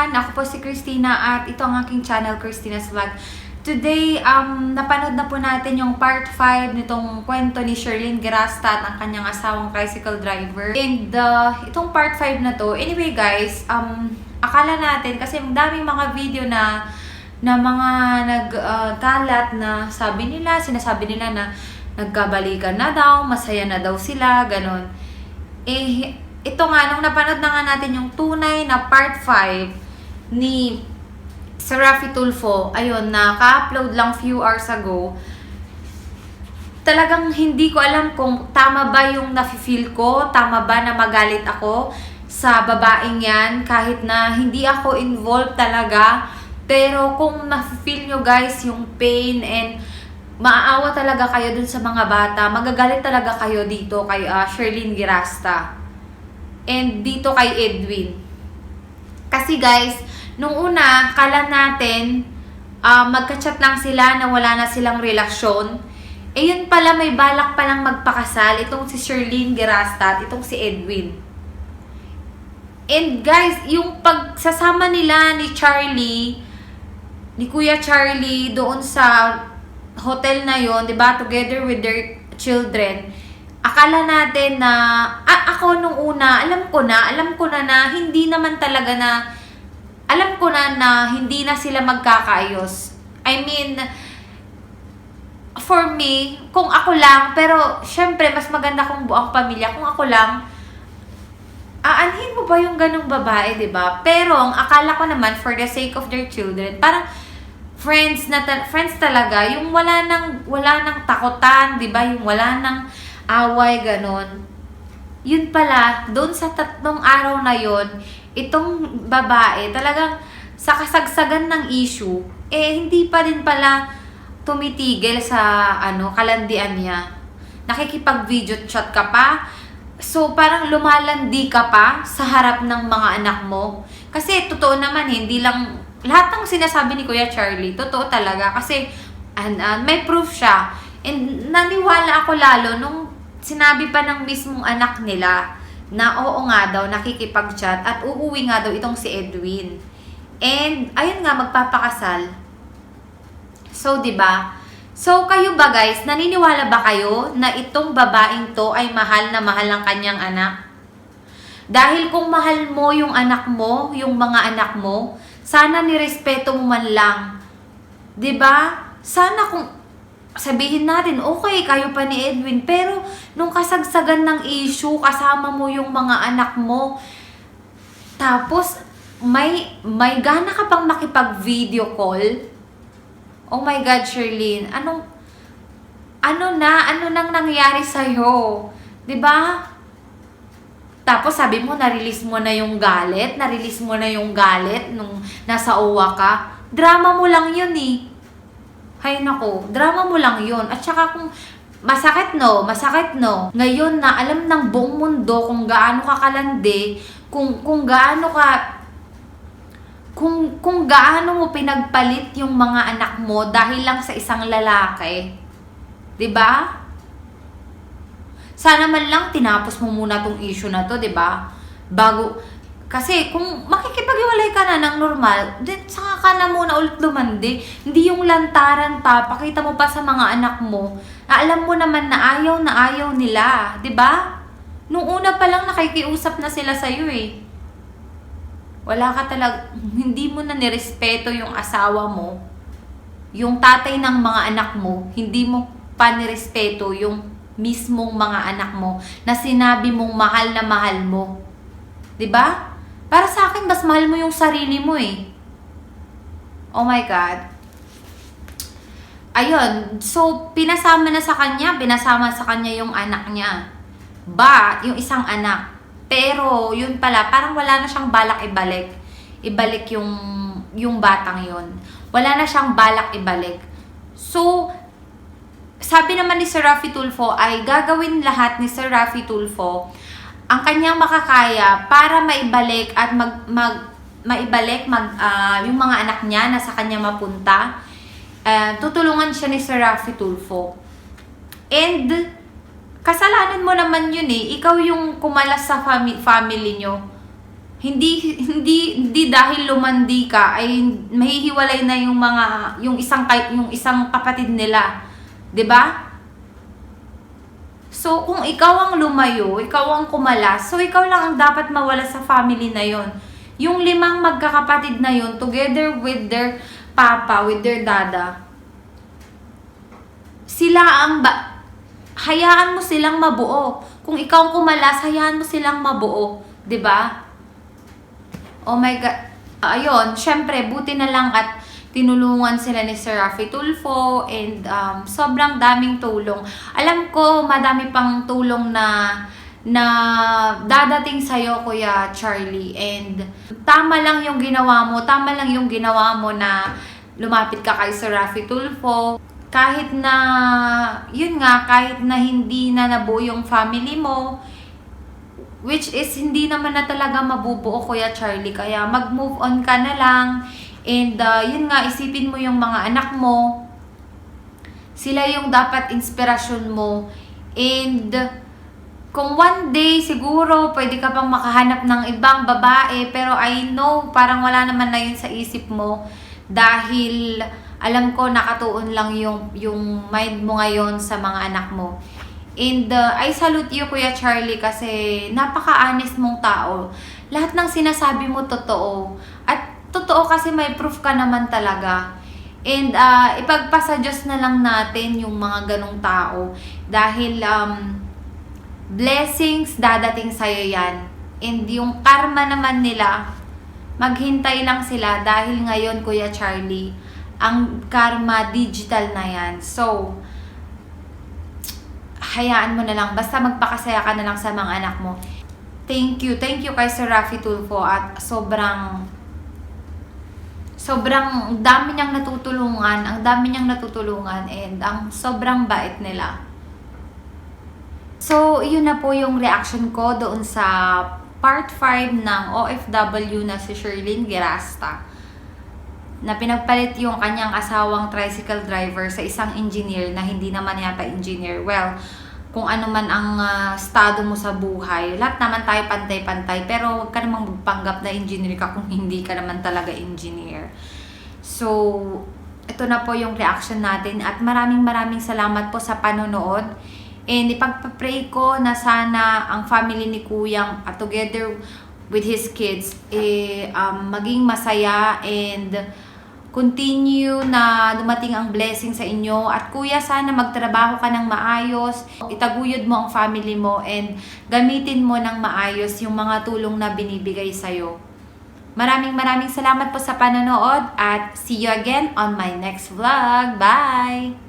everyone! Ako po si Christina at ito ang aking channel, Christina's Vlog. Today, um, napanood na po natin yung part 5 nitong kwento ni Sherlyn Gerasta at ang kanyang asawang tricycle driver. And uh, itong part 5 na to, anyway guys, um, akala natin kasi daming mga video na na mga nagkalat na sabi nila, sinasabi nila na nagkabalikan na daw, masaya na daw sila, ganon. Eh, ito nga, nung napanood na nga natin yung tunay na part 5 ni Sir Rafi Tulfo, ayun, naka-upload lang few hours ago, talagang hindi ko alam kung tama ba yung nafe-feel ko, tama ba na magalit ako sa babaeng yan, kahit na hindi ako involved talaga. Pero kung nafe-feel nyo guys yung pain and maaawa talaga kayo dun sa mga bata, magagalit talaga kayo dito kay uh, Sherlyn Girasta. And dito kay Edwin. Kasi guys, nung una, kala natin, uh, magka-chat lang sila na wala na silang relasyon. Eh yun pala, may balak palang magpakasal. Itong si Sherlyn Gerasta at itong si Edwin. And guys, yung pagsasama nila ni Charlie, ni Kuya Charlie doon sa hotel na yon, 'di ba, together with their children. Akala natin na ah, ako nung una, alam ko na, alam ko na na hindi naman talaga na alam ko na na hindi na sila magkakaayos. I mean, for me, kung ako lang, pero syempre mas maganda kung buong pamilya. Kung ako lang, aanhin mo ba yung ganong babae, 'di ba? Pero ang akala ko naman for the sake of their children, parang friends na ta- friends talaga, yung wala nang wala nang takutan, 'di ba? Yung wala nang away ganon. Yun pala, doon sa tatlong araw na yon, itong babae talagang sa kasagsagan ng issue, eh hindi pa din pala tumitigil sa ano kalandian niya. Nakikipag-video chat ka pa, So, parang lumalandi ka pa sa harap ng mga anak mo. Kasi, totoo naman, hindi lang, lahat ng sinasabi ni Kuya Charlie, totoo talaga. Kasi, and, and, may proof siya. And naniwala ako lalo nung sinabi pa ng mismong anak nila na oo nga daw, nakikipag-chat at uuwi nga daw itong si Edwin. And, ayun nga, magpapakasal. So, di ba? So, kayo ba guys, naniniwala ba kayo na itong babaeng to ay mahal na mahal ng kanyang anak? Dahil kung mahal mo yung anak mo, yung mga anak mo, sana nirespeto mo man lang. 'Di ba? Sana kung sabihin natin, okay, kayo pa ni Edwin, pero nung kasagsagan ng issue, kasama mo yung mga anak mo, tapos may may gana ka pang makipag-video call, Oh my God, Sherlyn, anong, ano na, ano nang nangyari sa'yo? ba? Tapos sabi mo, na-release mo na yung galit, na-release mo na yung galit nung nasa uwa ka. Drama mo lang yun eh. Hay nako, drama mo lang yun. At saka kung masakit no, masakit no. Ngayon na alam ng buong mundo kung gaano ka kalandi, kung, kung gaano ka kung kung gaano mo pinagpalit yung mga anak mo dahil lang sa isang lalaki. 'Di ba? Sana man lang tinapos mo muna tong issue na to, 'di ba? Bago kasi kung makikipaghiwalay ka na ng normal, then saka ka na muna ulit lumandi. Hindi yung lantaran pa, pakita mo pa sa mga anak mo. Na alam mo naman na ayaw na ayaw nila, 'di ba? Nung una pa lang nakikiusap na sila sa iyo eh wala ka talag hindi mo na nirespeto yung asawa mo, yung tatay ng mga anak mo, hindi mo pa nirespeto yung mismong mga anak mo na sinabi mong mahal na mahal mo. 'Di ba? Para sa akin mas mahal mo yung sarili mo eh. Oh my god. Ayun, so pinasama na sa kanya, pinasama sa kanya yung anak niya. Ba, yung isang anak, pero, yun pala, parang wala na siyang balak ibalik. Ibalik yung, yung batang yun. Wala na siyang balak ibalik. So, sabi naman ni Sir Rafi Tulfo ay gagawin lahat ni Sir Rafi Tulfo ang kanyang makakaya para maibalik at mag, mag maibalik mag, uh, yung mga anak niya na sa kanya mapunta. Uh, tutulungan siya ni Sir Rafi Tulfo. And kasalanan mo naman yun eh. Ikaw yung kumalas sa fami- family nyo. hindi hindi hindi dahil lumandi ka ay mahihiwalay na yung mga yung isang yung isang kapatid nila, ba? So kung ikaw ang lumayo, ikaw ang kumalas, so ikaw lang ang dapat mawala sa family na 'yon. Yung limang magkakapatid na 'yon together with their papa, with their dada, sila ang ba hayaan mo silang mabuo. Kung ikaw ang kumalas, hayaan mo silang mabuo, 'di ba? Oh my god. Ayun, syempre buti na lang at tinulungan sila ni Sir Rafi Tulfo and um, sobrang daming tulong. Alam ko madami pang tulong na na dadating sa'yo, Kuya Charlie. And tama lang yung ginawa mo, tama lang yung ginawa mo na lumapit ka kay Sir Rafi Tulfo. Kahit na, yun nga, kahit na hindi na nabuo yung family mo, which is hindi naman na talaga mabubuo Kuya Charlie. Kaya mag-move on ka na lang. And uh, yun nga, isipin mo yung mga anak mo. Sila yung dapat inspirasyon mo. And kung one day siguro pwede ka pang makahanap ng ibang babae pero I know parang wala naman na yun sa isip mo dahil alam ko nakatuon lang yung yung mind mo ngayon sa mga anak mo. And uh, I salute you Kuya Charlie kasi napaka-honest mong tao. Lahat ng sinasabi mo totoo. Totoo kasi may proof ka naman talaga. And uh, ipagpasa Diyos na lang natin yung mga ganong tao. Dahil um, blessings dadating sa'yo yan. And yung karma naman nila, maghintay lang sila dahil ngayon, Kuya Charlie, ang karma digital na yan. So, hayaan mo na lang. Basta magpakasaya ka na lang sa mga anak mo. Thank you. Thank you kay Sir Rafi Tulfo at sobrang sobrang dami niyang natutulungan, ang dami niyang natutulungan and ang sobrang bait nila. So, yun na po yung reaction ko doon sa part 5 ng OFW na si Sherlyn Gerasta na pinagpalit yung kanyang asawang tricycle driver sa isang engineer na hindi naman yata engineer. Well, kung ano man ang ah, estado mo sa buhay, lahat naman tayo pantay-pantay, pero huwag ka namang magpanggap na engineer ka kung hindi ka naman talaga engineer. So, ito na po yung reaction natin at maraming maraming salamat po sa panonood. And ipagpa-pray ko na sana ang family ni Kuyang at together with his kids eh, um, maging masaya and continue na dumating ang blessing sa inyo. At kuya, sana magtrabaho ka ng maayos, itaguyod mo ang family mo, and gamitin mo ng maayos yung mga tulong na binibigay sa'yo. Maraming maraming salamat po sa panonood at see you again on my next vlog. Bye!